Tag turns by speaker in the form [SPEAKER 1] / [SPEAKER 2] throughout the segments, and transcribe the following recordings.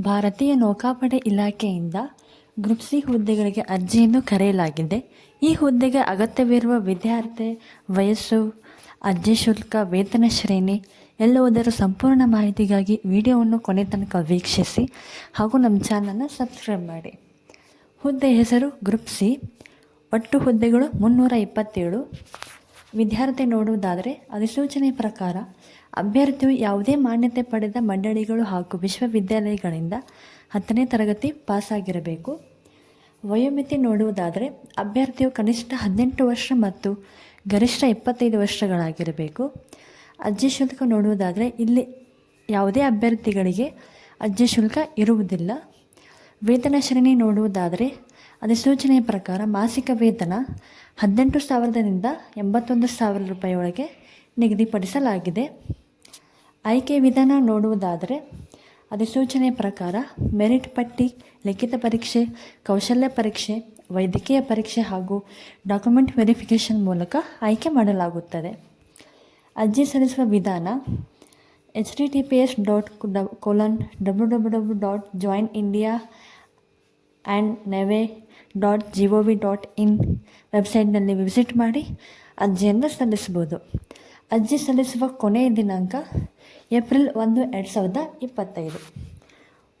[SPEAKER 1] ಭಾರತೀಯ ನೌಕಾಪಡೆ ಇಲಾಖೆಯಿಂದ ಗ್ರೂಪ್ ಸಿ ಹುದ್ದೆಗಳಿಗೆ ಅರ್ಜಿಯನ್ನು ಕರೆಯಲಾಗಿದೆ. ಈ ಹುದ್ದೆಗೆ ಅಗತ್ಯವಿರುವ ವಿದ್ಯಾರ್ಥಿ, ವಯಸ್ಸು, ಅರ್ಜಿ ಶುಲ್ಕ, ವೇತನ ಶ್ರೇಣಿ ಎಲ್ಲವುದರ ಸಂಪೂರ್ಣ ಮಾಹಿತಿಗಾಗಿ ವಿಡಿಯೋವನ್ನು ಕೊನೆ ತನಕ ವೀಕ್ಷಿಸಿ ಹಾಗೂ ನಮ್ಮ ಚಾನಲನ್ನು ಸಬ್ಸ್ಕ್ರೈಬ್ ಮಾಡಿ. ಹುದ್ದೆ ಹೆಸರು ಗ್ರೂಪ್ ಸಿ. ಒಟ್ಟು ಹುದ್ದೆಗಳು ಮುನ್ನೂರ ಇಪ್ಪತ್ತೇಳು. ವಿದ್ಯಾರ್ಥಿ ನೋಡುವುದಾದರೆ ಅಧಿಸೂಚನೆ ಪ್ರಕಾರ ಅಭ್ಯರ್ಥಿಯು ಯಾವುದೇ ಮಾನ್ಯತೆ ಪಡೆದ ಮಂಡಳಿಗಳು ಹಾಗೂ ವಿಶ್ವವಿದ್ಯಾಲಯಗಳಿಂದ ಹತ್ತನೇ ತರಗತಿ ಪಾಸಾಗಿರಬೇಕು. ವಯೋಮಿತಿ ನೋಡುವುದಾದರೆ ಅಭ್ಯರ್ಥಿಯು ಕನಿಷ್ಠ ಹದಿನೆಂಟು ವರ್ಷ ಮತ್ತು ಗರಿಷ್ಠ ಇಪ್ಪತ್ತೈದು ವರ್ಷಗಳಾಗಿರಬೇಕು. ಅರ್ಜಿ ಶುಲ್ಕ ನೋಡುವುದಾದರೆ ಇಲ್ಲಿ ಯಾವುದೇ ಅಭ್ಯರ್ಥಿಗಳಿಗೆ ಅರ್ಜಿ ಶುಲ್ಕ ಇರುವುದಿಲ್ಲ. ವೇತನ ಶ್ರೇಣಿ ನೋಡುವುದಾದರೆ ಅಧಿಸೂಚನೆಯ ಪ್ರಕಾರ ಮಾಸಿಕ ವೇತನ ಹದಿನೆಂಟು ಸಾವಿರದಿಂದ ಎಂಬತ್ತೊಂದು ಸಾವಿರ ರೂಪಾಯಿ ಒಳಗೆ ನಿಗದಿಪಡಿಸಲಾಗಿದೆ. ಆಯ್ಕೆ ವಿಧಾನ ನೋಡುವುದಾದರೆ ಅಧಿಸೂಚನೆಯ ಪ್ರಕಾರ ಮೆರಿಟ್ ಪಟ್ಟಿ, ಲಿಖಿತ ಪರೀಕ್ಷೆ, ಕೌಶಲ್ಯ ಪರೀಕ್ಷೆ, ವೈದ್ಯಕೀಯ ಪರೀಕ್ಷೆ ಹಾಗೂ ಡಾಕ್ಯುಮೆಂಟ್ ವೆರಿಫಿಕೇಷನ್ ಮೂಲಕ ಆಯ್ಕೆ ಮಾಡಲಾಗುತ್ತದೆ. ಅರ್ಜಿ ಸಲ್ಲಿಸುವ ವಿಧಾನ H D T P S dot colon W W W dot join India and navy dot G O V dot in ವೆಬ್ಸೈಟ್ನಲ್ಲಿ ವಿಸಿಟ್ ಮಾಡಿ, ಅರ್ಜಿಯನ್ನು ಸಲ್ಲಿಸ್ಬೋದು ಅರ್ಜಿ ಸಲ್ಲಿಸುವ ಕೊನೆಯ ದಿನಾಂಕ ಏಪ್ರಿಲ್ ಒಂದು, ಎರಡು ಸಾವಿರದ ಇಪ್ಪತ್ತೈದು.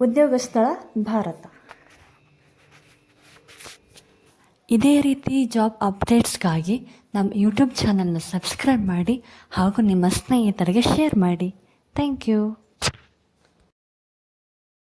[SPEAKER 1] ಉದ್ಯೋಗ ಸ್ಥಳ ಭಾರತ. ಇದೇ ರೀತಿ ಜಾಬ್ ಅಪ್ಡೇಟ್ಸ್ಗಾಗಿ ನಮ್ಮ ಯೂಟ್ಯೂಬ್ ಚಾನಲ್ನ ಸಬ್ಸ್ಕ್ರೈಬ್ ಮಾಡಿ ಹಾಗೂ ನಿಮ್ಮ ಸ್ನೇಹಿತರಿಗೆ ಶೇರ್ ಮಾಡಿ. Thank you.